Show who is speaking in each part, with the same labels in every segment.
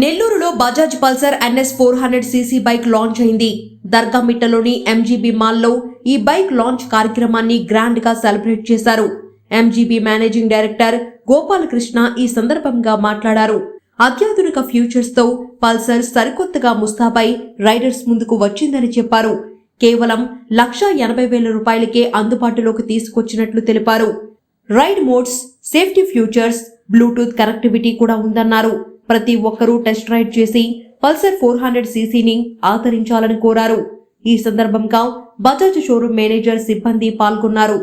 Speaker 1: నెల్లూరులో Bajaj Pulsar NS four hundred CC bike launch అయింది. దర్గామిట్టలోని ఎంజీబీ మాల్లో ఈ బైక్ లాంచ్ కార్యక్రమాన్ని గ్రాండ్గా సెలబ్రేట్ చేశారు. ఎంజీబీ మేనేజింగ్ డైరెక్టర్ గోపాలకృష్ణ ఈ సందర్భంగా మాట్లాడారు. అత్యాధునిక ఫ్యూచర్స్తో పల్సర్ సరికొత్తగా ముస్తాబై రైడర్స్ ముందుకు వచ్చిందని చెప్పారు. కేవలం లక్షా ఎనభై వేల రూపాయలకే అందుబాటులోకి తీసుకొచ్చినట్లు తెలిపారు. Ride modes safety futures Bluetooth connectivity కూడా ఉందన్నారు. ప్రతి ఒక్కరూ టెస్ట్ రైడ్ చేసి పల్సర్ ఫోర్ హండ్రెడ్ సీసీని ఆదరించాలని కోరారు. ఈ సందర్భంగా బజాజ్ షోరూం మేనేజర్ సిబ్బంది పాల్గొన్నారు.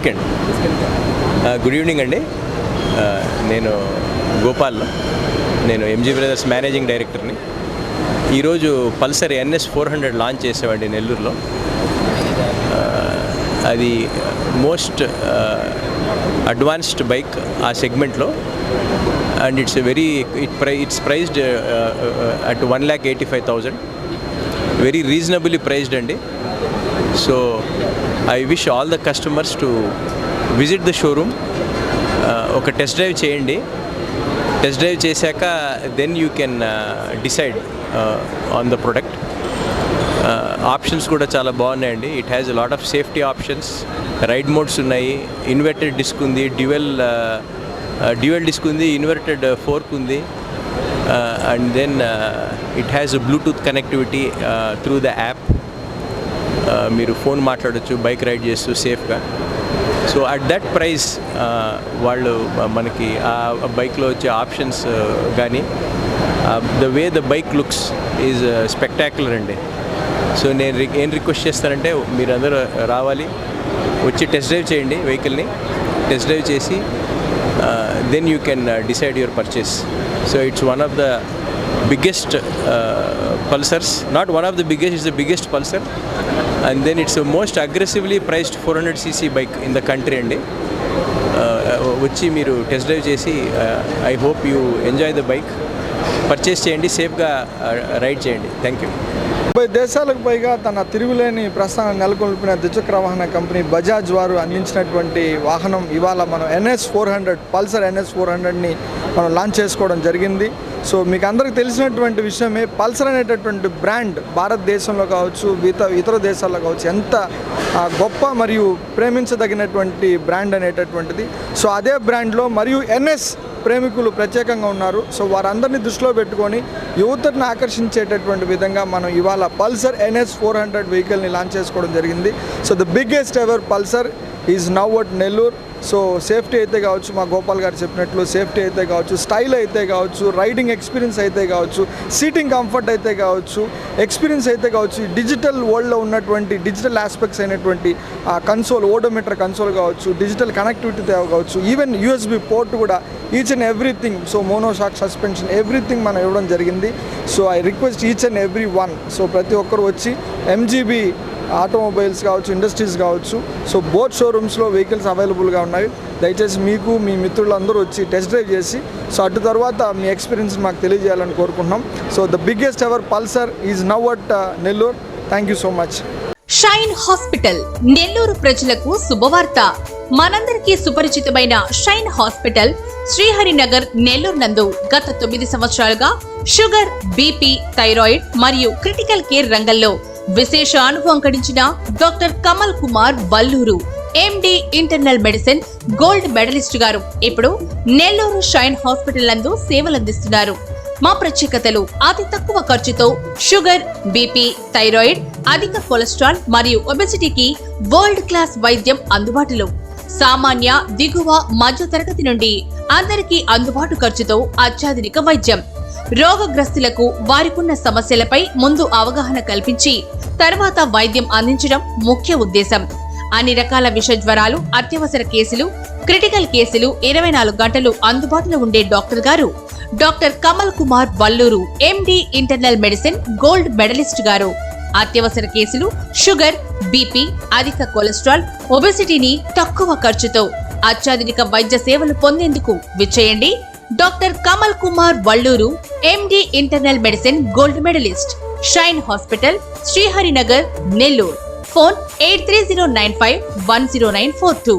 Speaker 2: ఓకే అండి. గుడ్ ఈవినింగ్ అండి. నేను గోపాల్ నేను ఎంజీ బ్రదర్స్ మేనేజింగ్ డైరెక్టర్ని. ఈరోజు Pulsar NS four hundred launch చేసామండి నెల్లూరులో. అది మోస్ట్ అడ్వాన్స్డ్ బైక్ ఆ సెగ్మెంట్లో. అండ్ ఇట్స్ వెరీ ఇట్ ప్రై it's priced at one lakh eighty five thousand. Very reasonably priced అండి. So I wish all the customers to visit the showroom ఒక test drive చేయండి. Test drive చేశాక then you can decide on the product options కూడా చాలా బాగున్నాయండి. It has lot of safety options ride modes ఉన్నాయి. Inverted disc ఉంది. Dual dual disc ఉంది. Inverted fork ఉంది. And then it has Bluetooth connectivity through the app మీరు phone మాట్లాడొచ్చు bike ride చేస్తూ సేఫ్గా. సో అట్ దట్ ప్రైస్ వాళ్ళు మనకి ఆ బైక్లో వచ్చే ఆప్షన్స్ కానీ the way the bike looks is spectacular అండి. సో నేను రి- ఏం రిక్వెస్ట్ చేస్తానంటే మీరందరూ రావాలి వచ్చి టెస్ట్ డ్రైవ్ చేయండి వెహికల్ని. టెస్ట్ డ్రైవ్ చేసి then you can decide your purchase so it's one of the biggest Pulsars not one of the biggest it's the biggest Pulsar and then it's most aggressively priced four hundred CC bike in the country అండి. వచ్చి మీరు test drive చేసి I hope you enjoy the bike purchase చేయండి సేఫ్గా ride చేయండి. Thank you
Speaker 3: ముప్పై దేశాలకు పైగా తన తిరుగులేని ప్రస్థానం నెలకొల్పిన ద్విచక్ర వాహన కంపెనీ బజాజ్ వారు అందించినటువంటి వాహనం ఇవాళ మనం NS four hundred Pulsar NS four హండ్రెడ్ని మనం లాంచ్ చేసుకోవడం జరిగింది. సో మీకు అందరికి తెలిసినటువంటి విషయమే పల్సర్ అనేటటువంటి బ్రాండ్ భారతదేశంలో కావచ్చు ఇతర ఇతర దేశాల్లో కావచ్చు ఎంత గొప్ప మరియు ప్రేమించదగినటువంటి బ్రాండ్ అనేటటువంటిది. సో అదే బ్రాండ్లో మరియు ఎన్ఎస్ ప్రేమికులు ప్రత్యేకంగా ఉన్నారు. సో వారందరినీ దృష్టిలో పెట్టుకొని యువతను ఆకర్షించేటటువంటి విధంగా మనం ఇవాళ పల్సర్ ఎన్ఎస్ ఫోర్ హండ్రెడ్ వెహికల్ని లాంచ్ చేసుకోవడం జరిగింది. So the biggest ever Pulsar is now at Nellore. So safety అయితే కావచ్చు మా గోపాల్ గారు చెప్పినట్లు సేఫ్టీ అయితే కావచ్చు స్టైల్ అయితే కావచ్చు రైడింగ్ ఎక్స్పీరియన్స్ అయితే కావచ్చు సీటింగ్ కంఫర్ట్ అయితే కావచ్చు ఎక్స్పీరియన్స్ అయితే కావచ్చు డిజిటల్ వరల్డ్లో ఉన్నటువంటి డిజిటల్ ఆస్పెక్ట్స్ అయినటువంటి ఆ కన్సోల్ ఓడోమీటర్ కన్సోల్ కావచ్చు డిజిటల్ కనెక్టివిటీ కావచ్చు ఈవెన్ యూఎస్బి పోర్ట్ కూడా each and everything so monoshock suspension everything మనం ఇవ్వడం జరిగింది. So I request each and every one so ప్రతి ఒక్కరు వచ్చి ఎంజీబీ ఆటోమొబైల్స్ కావచ్చు ఇండస్ట్రీస్ కావచ్చు. సో బోత్ షోరూమ్స్లో వెహికల్స్ అవైలబుల్గా ఉన్నాయి. దయచేసి మీకు మీ మిత్రులందరూ వచ్చి టెస్ట్ డ్రైవ్ చేసి సో అటు తర్వాత మీ ఎక్స్పీరియన్స్ మాకు తెలియజేయాలని కోరుకుంటున్నాం. So the biggest ever Pulsar is now at Nellore. Thank you so much.
Speaker 4: Shine hospital Nellore ప్రజలకు శుభవార్త. మనందరికీ సుపరిచితమైన షైన్ హాస్పిటల్ శ్రీహరినగర్ నెల్లూరు నందు గత తొమ్మిది సంవత్సరాలుగా షుగర్ బీపీ థైరాయిడ్ మరియు క్రిటికల్ కేర్ రంగంలో విశేష అనుభవం గడించిన doctor Kamal Kumar Valluru MD internal medicine gold medalist గారు. ఇప్పుడు నెల్లూరు షైన్ హాస్పిటల్ నందు సేవలందిస్తున్నారు మా ప్రత్యేకతలు అతి తక్కువ ఖర్చుతో షుగర్ బీపీ థైరాయిడ్ అధిక కొలెస్ట్రాల్ మరియు ఒబెసిటీకి వరల్డ్ క్లాస్ వైద్యం అందుబాటులో. సామాన్య దిగువ మధ్య తరగతి నుండి అందరికీ అందుబాటు ఖర్చుతో అత్యాధునిక వైద్యం. రోగగ్రస్తులకు వారికున్న సమస్యలపై ముందు అవగాహన కల్పించి తర్వాత వైద్యం అందించడం ముఖ్య ఉద్దేశం. అన్ని రకాల విష జ్వరాలు అత్యవసర కేసులు క్రిటికల్ కేసులు ఇరవై నాలుగు గంటలు అందుబాటులో ఉండే డాక్టర్ గారు doctor Kamal Kumar Valluru MD internal medicine gold medalist గారు. అత్యవసర కేసులు షుగర్ బీపీ అధిక కొలెస్ట్రాల్ ఒబెసిటీని తక్కువ ఖర్చుతో అత్యాధునిక వైద్య సేవలు పొందేందుకు విచ్చేయండి. Doctor Kamal Kumar Valluru MD internal medicine gold medalist shine hospital Sriharinagar Nellore phone eight three zero nine five one zero nine four two